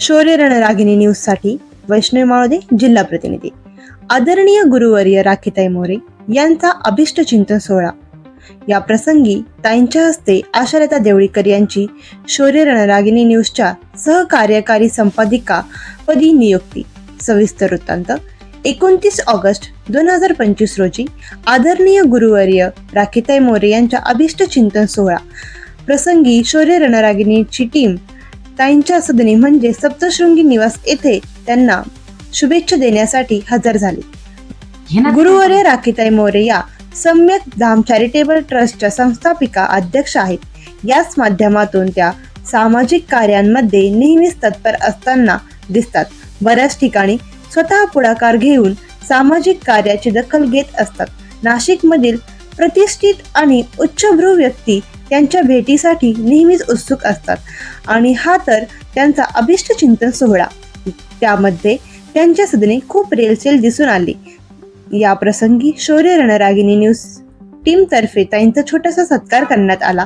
शौर्य रणरागिणी न्यूजसाठी वैष्णव माळोदे जिल्हा प्रतिनिधी. आदरणीय गुरुवर्य राखीताई मोरे यांचा अभिष्ट चिंतन सोहळा. या प्रसंगी ताईंच्या हस्ते आशालता देवळीकर यांची शौर्य रणरागिनी न्यूजच्या सहकार्यकारी संपादिका पदी नियुक्ती. सविस्तर वृत्तांत. एकोणतीस ऑगस्ट दोन हजार पंचवीस रोजी आदरणीय गुरुवर्य राखीताई मोरे यांच्या अभिष्ट चिंतन सोहळा. प्रसंगी शौर्य रणरागिनीची टीम ताईंच्या सदनी म्हणजे सप्तशृंगी निवास येथे त्यांना शुभेच्छा देण्यासाठी हजर झाली. गुरुवर्य राखीताई मोरे या सम्यक धाम चॅरिटेबल ट्रस्टच्या संस्थापिका अध्यक्ष आहेत. याच माध्यमातून त्या सामाजिक कार्यांमध्ये नेहमीच तत्पर असताना दिसतात. बऱ्याच ठिकाणी स्वतः पुढाकार घेऊन सामाजिक कार्याची दखल घेत असतात. नाशिकमधील प्रतिष्ठित आणि उच्चभ्रू व्यक्ती त्यांच्या भेटीसाठी नेहमीच उत्सुक असतात. आणि हा तर त्यांचा अभिष्ट चिंतन सोहळा. त्यामध्ये त्यांच्या सदने खूप रेलचेल दिसून आली. या प्रसंगी शौर्य रणरागिनी न्यूज टीमतर्फे त्यांचा छोटासा सत्कार करण्यात आला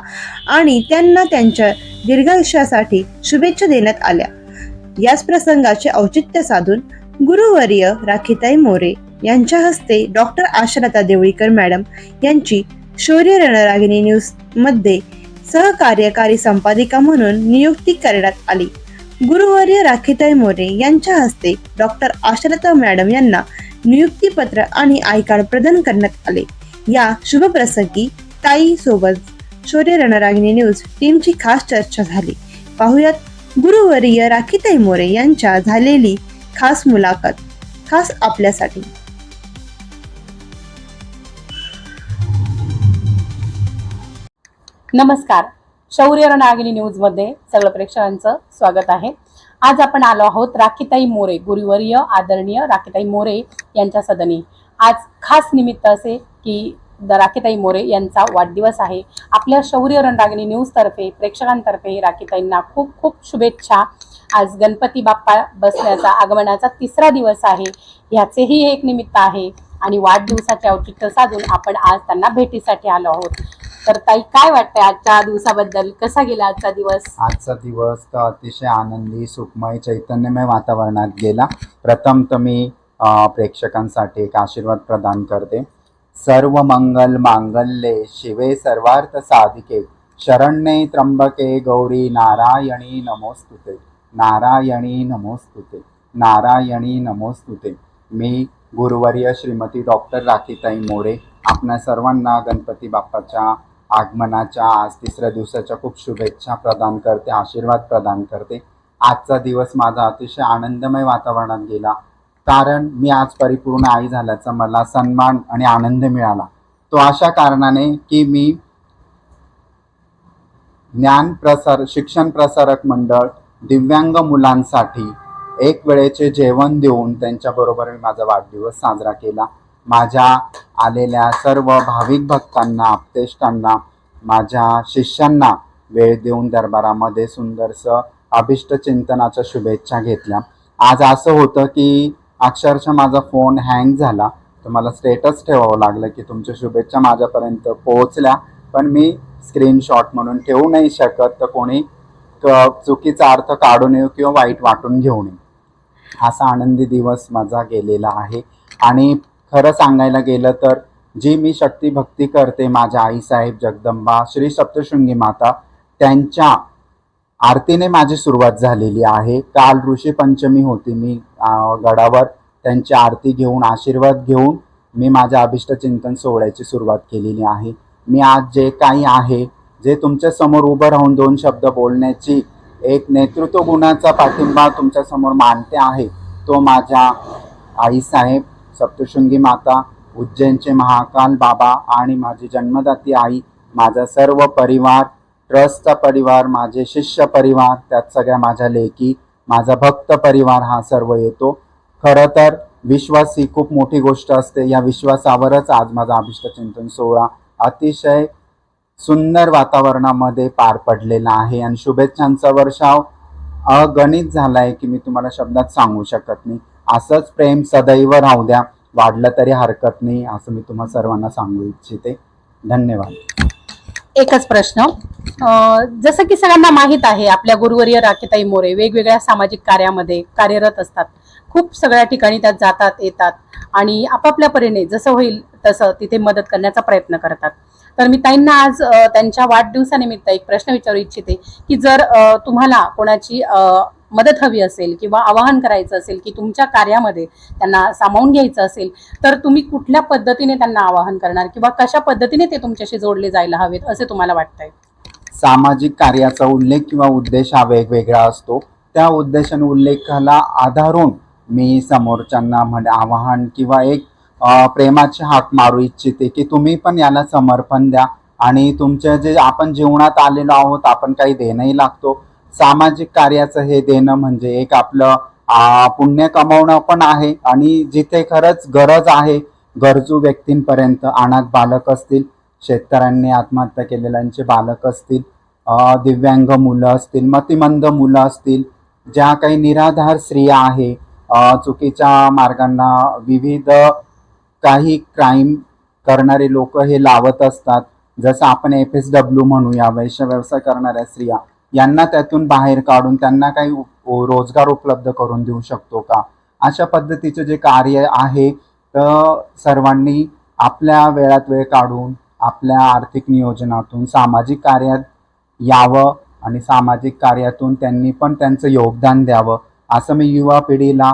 आणि त्यांना त्यांच्या दीर्घायुष्यासाठी शुभेच्छा देण्यात आल्या. याच प्रसंगाचे औचित्य साधून गुरुवर्य राखीताई मोरे यांच्या हस्ते डॉक्टर आशालता देवळीकर मॅडम यांची शौर्य रणरागिणी न्यूजमध्ये सहकार्यकारी संपादिका म्हणून नियुक्ती करण्यात आली. गुरुवर्य राखीताई मोरे यांच्या हस्ते डॉक्टर आशालता मॅडम यांना नियुक्तीपत्र आणि आय कार्ड प्रदान करण्यात आले. या शुभप्रसंगी ताई सोबत शौर्य रणरागिणी न्यूज टीमची खास चर्चा झाली. पाहुयात गुरुवर्य राखीताई मोरे यांच्या झालेली खास मुलाखत. खास आपल्यासाठी. नमस्कार. शौर्य रणरागिनी न्यूजमध्ये सगळं प्रेक्षकांचं स्वागत आहे. आज आपण आलो आहोत राखीताई मोरे गुरुवर्य आदरणीय राखीताई मोरे यांच्या सदनी. आज खास निमित्त असे की द राखीताई मोरे यांचा वाढदिवस आहे. आपल्या शौर्य रणरागिणी न्यूजतर्फे प्रेक्षकांतर्फे राखीताईंना खूप खूप शुभेच्छा. आज गणपती बाप्पा बसण्याचा आगमनाचा तिसरा दिवस आहे. ह्याचेही एक निमित्त आहे आणि वाढदिवसाचे औचित्य साधून आपण आज त्यांना भेटीसाठी आलो आहोत. तर ताई काय वाटतंय आजच्या दिवसाबद्दल? कसा गेला आजचा दिवस? आजचा दिवस तर अतिशय आनंदी सुखमय चैतन्यमय वातावरणात गेला. प्रथम तर मी अ, प्रेक्षकांसाठी एक आशीर्वाद प्रदान करते. सर्व मंगल मांगल्ये शिवे सर्वार्थ साधिके. शरण्ये त्र्यंबके गौरी नारायणी नमोस्तुते. नारायणी नमोस्तुते. नारायणी नमोस्तुते. मी गुरुवर्य श्रीमती डॉक्टर राखीताई मोरे आपणा सर्वांना गणपती बाप्पाच्या आगमनाच्या आज तिसऱ्या दिवसाच्या खूप शुभेच्छा प्रदान करते आशीर्वाद प्रदान करते. आजचा दिवस माझा अतिशय आनंदमय वातावरणात गेला. कारण मी आज परिपूर्ण आई झाल्याचा मला सन्मान आणि आनंद मिळाला. तो अशा कारणाने की मी ज्ञान प्रसार शिक्षण प्रसारक मंडळ दिव्यांग मुलांसाठी एक वेळेचे जेवण देऊन त्यांच्याबरोबर मी माझा वाढदिवस साजरा केला. माझ्या आलेल्या सर्व भाविक भक्तांना आपतेष्टांना माझ्या शिष्यांना वेळ देऊन दरबारामध्ये सुंदरसं अभिष्ट चिंतनाच्या शुभेच्छा घेतल्या. आज असं होतं की अक्षरशः माझा फोन हँग झाला. तर मला स्टेटस ठेवावं लागलं की तुमच्या शुभेच्छा माझ्यापर्यंत पोहोचल्या. पण मी स्क्रीनशॉट म्हणून ठेवू नाही शकत तर कोणी क- चुकीचा अर्थ काढू नये किंवा वाईट वाटून घेऊ नये. असा आनंदी दिवस माझा गेलेला आहे. आणि खरं सांगायला गेलं तर जी मी शक्ती भक्ती करते माझ्या आईसाहेब जगदंबा श्री सप्तशृंगी माता त्यांच्या आरतीने माझी सुरुवात झालेली आहे. काल ऋषी पंचमी होती मी गडावर. त्यांची आरती घेऊन आशीर्वाद घेऊन मी माझ्या अभिष्ट चिंतन सोहळ्याची सुरुवात केलेली आहे. मी आज जे काही आहे जे तुमच्यासमोर उभं राहून दोन शब्द बोलण्याची एक नेतृत्व गुणाचा पाठिंबा तुमच्यासमोर मानते आहे तो माझ्या आईसाहेब सप्तशृंगी माता उज्जैनचे महाकाल बाबा आणि माझी जन्मदाती आई माझा सर्व परिवार ट्रस्टचा परिवार माझे शिष्य परिवार त्यात सगळ्या माझ्या लेखी माझा भक्त परिवार हा सर्व येतो. खरं तर विश्वास ही खूप मोठी गोष्ट असते. या विश्वासावरच आज माझा अभिष्ट चिंतन सोहळा अतिशय सुंदर वातावरणामध्ये पार पडलेला आहे. आणि शुभेच्छांचा वर्षाव अगणित झाला आहे की मी तुम्हाला शब्दात सांगू शकत नाही. असंच प्रेम सदैव राहू द्या. वाढलं तरी हरकत नाही असं मी तुम्हा सर्वांना सांगू इच्छिते. धन्यवाद. एकच प्रश्न. जसं की सगळ्यांना माहीत आहे आपल्या गुरुवर्य राखीताई मोरे वेगवेगळ्या सामाजिक कार्यामध्ये कार्यरत असतात. खूप सगळ्या ठिकाणी त्यात जातात येतात आणि आपापल्या परीने जसं होईल तसं तिथे मदत करण्याचा प्रयत्न करतात. तर मी ताईंना आज त्यांच्या वाढदिवसानिमित्त एक प्रश्न विचारू इच्छिते की जर तुम्हाला कोणाची मदत हवी असेल किंवा आवाहन करायचं असेल की तुमच्या कार्यामध्ये त्यांना सामावून घ्यायचं असेल तर तुम्ही कुठल्या पद्धतीने त्यांना आवाहन करणार किंवा कशा पद्धतीने ते तुमच्याशी जोडले जायला हवेत असे तुम्हाला वाटतंय? सामाजिक कार्याचा उल्लेख किंवा उद्देश हा वेगवेगळा असतो. त्या उद्देशाने उल्लेखाला आधारून मी समोरच्यांना म्हण आवाहन किंवा एक प्रेमाची हाक मारू इच्छिते की तुम्ही पण याला समर्पण द्या. आणि तुमच्या जे आपण जीवनात आलेलो आहोत आपण काही देणंही लागतो. सामाजिक कार्याचं हे देणं म्हणजे एक आपलं पुण्य कमावणं पण आहे. आणि जिथे खरंच गरज आहे गरजू व्यक्तींपर्यंत अनाथ बालक असतील शेतकऱ्यांनी आत्महत्या केलेल्यांचे बालक असतील दिव्यांग मुलं असतील मतिमंद मुलं असतील ज्या काही निराधार स्त्रिया आहे चुकीच्या मार्गांना विविध काही क्राईम करणारे लोक हे लावत असतात. जसं आपण एफ एस डब्ल्यू म्हणूया वैश्य व्यवसाय करणाऱ्या स्त्रिया यांना त्यातून बाहेर काढून त्यांना काही रोजगार उपलब्ध करून देऊ शकतो का? अशा पद्धतीचे जे कार्य आहे तर सर्वांनी आपल्या वेळात वेळ काढून आपल्या आर्थिक नियोजनातून सामाजिक कार्यात यावं आणि सामाजिक कार्यातून त्यांनी पण त्यांचं योगदान द्यावं असं मी युवा पिढीला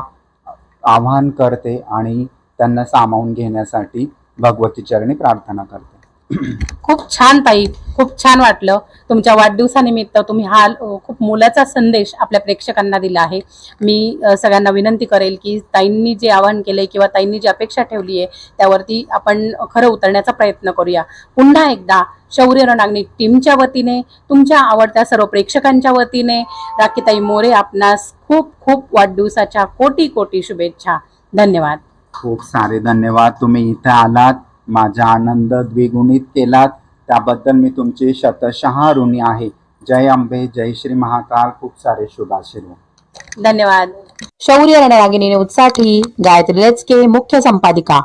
आवाहन करते आणि त्यांना सामावून घेण्यासाठी भगवती चरणी प्रार्थना करते. खूप छान ताई. खूप छान वाटलं. तुमच्या वाढदिवसानिमित्त तुम्ही हा खूप मोलाचा संदेश आपल्या प्रेक्षकांना दिला आहे. मी सगळ्यांना विनंती करेल की ताईंनी जे आवाहन केलंय किंवा ताईंनी जी अपेक्षा ठेवली आहे त्यावरती आपण खरं उतरण्याचा प्रयत्न करूया. पुन्हा एकदा शौर्य रणांगणी टीमच्या वतीने तुमच्या आवडत्या सर्व प्रेक्षकांच्या वतीने राखीताई मोरे आपणास खूप खूप वाढदिवसाच्या कोटी कोटी शुभेच्छा. धन्यवाद. खूप सारे धन्यवाद. तुम्ही इथे आलात माझा आनंद द्विगुणित केलात. त्याबद्दल मी तुमची शतशहा ऋणी आहे. जय अंबे जय श्री महाकाल. खूप सारे शुभाशीर्वाद. धन्यवाद. शौर्य रणरागिणी न्यूजसाठी गायत्री लेचके मुख्य संपादिका